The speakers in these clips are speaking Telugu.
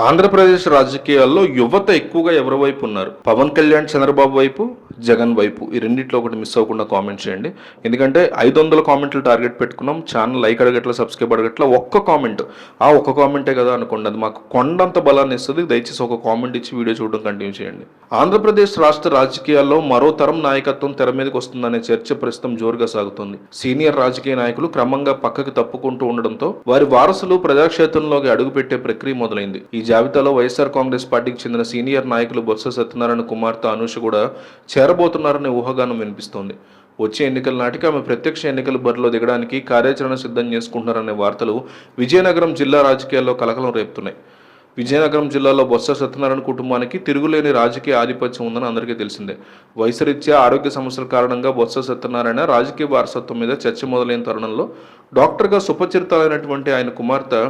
ఆంధ్రప్రదేశ్ రాజకీయాల్లో యువత ఎక్కువగా ఎవరి వైపు ఉన్నారు? పవన్ కళ్యాణ్ చంద్రబాబు వైపు జగన్ వైపు? ఈ రెండిట్లో ఒకటి మిస్ అవ్వకుండా కామెంట్ చేయండి. ఎందుకంటే ఐదు వందల కామెంట్లు టార్గెట్ పెట్టుకున్నాం. ఛానల్ లైక్ అడగట్ల సబ్స్క్రైబ్ అడగట్ల ఒక్క కామెంట్ ఆ ఒక్క కామెంటే కదా అనుకోండి అది మాకు కొండంత బలాన్ని ఇస్తుంది. దయచేసి ఒక కామెంట్ ఇచ్చి వీడియో చూడడం కంటిన్యూ చేయండి. ఆంధ్రప్రదేశ్ రాష్ట్ర రాజకీయాల్లో మరో తరం నాయకత్వం తెర మీదకి వస్తుందనే చర్చ ప్రస్తుతం జోరుగా సాగుతుంది. సీనియర్ రాజకీయ నాయకులు క్రమంగా పక్కకి తప్పుకుంటూ ఉండడంతో వారి వారసులు ప్రజాక్షేత్రంలోకి అడుగుపెట్టే ప్రక్రియ మొదలైంది. ఈ జాబితాలో వైఎస్ఆర్ కాంగ్రెస్ పార్టీకి చెందిన సీనియర్ నాయకులు బొత్స సత్యనారాయణ కుమార్తె అనూష కూడా చేరబోతున్నారనే ఊహాగానం వినిపిస్తోంది. వచ్చే ఎన్నికల నాటికి ఆమె ప్రత్యక్ష ఎన్నికల బరిలో దిగడానికి కార్యాచరణ సిద్ధం చేసుకుంటున్నారనే వార్తలు విజయనగరం జిల్లా రాజకీయాల్లో కలకలం రేపుతున్నాయి. విజయనగరం జిల్లాలో బొత్స సత్యనారాయణ కుటుంబానికి తిరుగులేని రాజకీయ ఆధిపత్యం ఉందని అందరికీ తెలిసిందే. వయసరీత్యా ఆరోగ్య సమస్యల కారణంగా బొత్స సత్యనారాయణ రాజకీయ వారసత్వం మీద చర్చ మొదలైన తరుణంలో డాక్టర్గా సుపరిచితాలైనటువంటి ఆయన కుమార్తె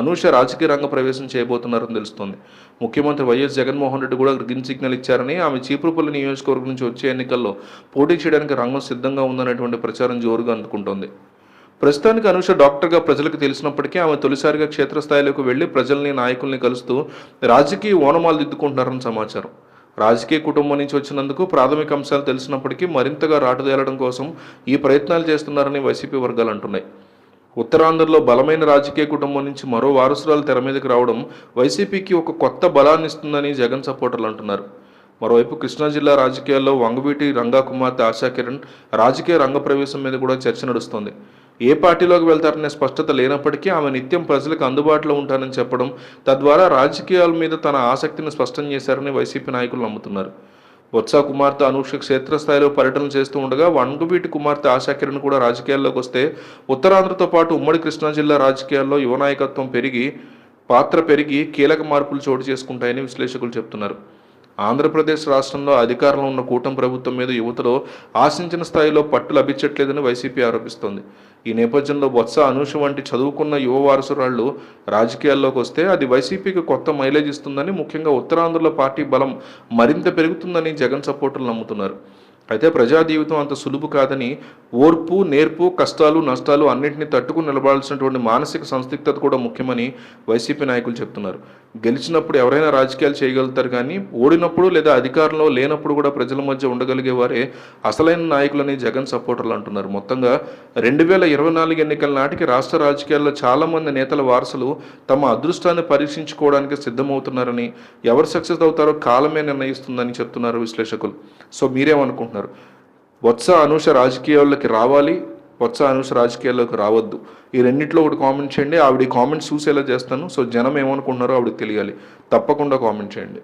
అనూష రాజకీయ రంగ ప్రవేశం చేయబోతున్నారని తెలుస్తోంది. ముఖ్యమంత్రి వైఎస్ జగన్మోహన్ రెడ్డి కూడా గ్రీన్ సిగ్నల్ ఇచ్చారని ఆమె చీపురుపల్లి నియోజకవర్గం నుంచి వచ్చే ఎన్నికల్లో పోటీ చేయడానికి రంగం సిద్ధంగా ఉందనేటువంటి ప్రచారం జోరుగా అందుకుంటోంది. ప్రస్తుతానికి అనుష డాక్టర్గా ప్రజలకు తెలిసినప్పటికీ ఆమె తొలిసారిగా క్షేత్రస్థాయిలోకి వెళ్ళి ప్రజల్ని నాయకుల్ని కలుస్తూ రాజకీయ ఓనమాలు దిద్దుకుంటున్నారని సమాచారం. రాజకీయ కుటుంబం నుంచి వచ్చినందుకు ప్రాథమిక అంశాలు తెలిసినప్పటికీ మరింతగా రాటుదేలడం కోసం ఈ ప్రయత్నాలు చేస్తున్నారని వైసీపీ వర్గాలు అంటున్నాయి. ఉత్తరాంధ్రలో బలమైన రాజకీయ కుటుంబం నుంచి మరో వారసురాలు తెర మీదకి రావడం వైసీపీకి ఒక కొత్త బలాన్ని ఇస్తుందని జగన్ సపోర్టర్లు అంటున్నారు. మరోవైపు కృష్ణా జిల్లా రాజకీయాల్లో వంగవీటి రంగా కుమార్తె ఆశా కిరణ్ రాజకీయ రంగ ప్రవేశం మీద కూడా చర్చ నడుస్తోంది. ఏ పార్టీలోకి వెళ్తారనే స్పష్టత లేనప్పటికీ ఆమె నిత్యం ప్రజలకు అందుబాటులో ఉంటానని చెప్పడం తద్వారా రాజకీయాల మీద తన ఆసక్తిని స్పష్టం చేశారని వైసీపీ నాయకులు నమ్ముతున్నారు. బొత్స కుమార్తె అనూష క్షేత్రస్థాయిలో పర్యటన చేస్తూ ఉండగా వంగుబీటి కుమార్తె ఆశాకిరణ్ కూడా రాజకీయాల్లోకి వస్తే ఉత్తరాంధ్రతో పాటు ఉమ్మడి కృష్ణా జిల్లా రాజకీయాల్లో యువ నాయకత్వం పెరిగి పాత్ర పెరిగి కీలక మార్పులు చోటు చేసుకుంటాయని విశ్లేషకులు చెప్తున్నారు. ఆంధ్రప్రదేశ్ రాష్ట్రంలో అధికారంలో ఉన్న కూటమి ప్రభుత్వం మీద యువతలో ఆశించిన స్థాయిలో పట్టు లభించట్లేదని వైసీపీ ఆరోపిస్తోంది. ఈ నేపథ్యంలో బొత్స అనూష వంటి చదువుకున్న యువ వారసురాళ్ళు రాజకీయాల్లోకి వస్తే అది వైసీపీకి కొత్త మైలేజ్ ఇస్తుందని ముఖ్యంగా ఉత్తరాంధ్రలో పార్టీ బలం మరింత పెరుగుతుందని జగన్ సపోర్టర్లు నమ్ముతున్నారు. అయితే ప్రజా జీవితం అంత సులువు కాదని ఓర్పు నేర్పు కష్టాలు నష్టాలు అన్నింటినీ తట్టుకుని నిలబడాల్సినటువంటి మానసిక సందిగ్ధత కూడా ముఖ్యమని వైసీపీ నాయకులు చెప్తున్నారు. గెలిచినప్పుడు ఎవరైనా రాజకీయాలు చేయగలుగుతారు కానీ ఓడినప్పుడు లేదా అధికారంలో లేనప్పుడు కూడా ప్రజల మధ్య ఉండగలిగే వారే అసలైన నాయకులని జగన్ సపోర్టర్లు అంటున్నారు. మొత్తంగా రెండు వేల ఇరవై నాలుగు ఎన్నికల నాటికి రాష్ట్ర రాజకీయాల్లో చాలామంది నేతల వారసులు తమ అదృష్టాన్ని పరీక్షించుకోవడానికి సిద్ధమవుతున్నారని ఎవరు సక్సెస్ అవుతారో కాలమే నిర్ణయిస్తుందని చెప్తున్నారు విశ్లేషకులు. సో మీరేమనుకుంటున్నారు? వత్స అనూష రాజకీయాల్లోకి రావాలి వత్స అనూష రాజకీయాల్లోకి రావద్దు. ఈ రెండింటిలో ఒకటి కామెంట్ చేయండి. ఆవిడ కామెంట్స్ చూసేలా చేస్తాను. సో జనం ఏమనుకుంటున్నారో ఆవిడకి తెలియాలి. తప్పకుండా కామెంట్ చేయండి.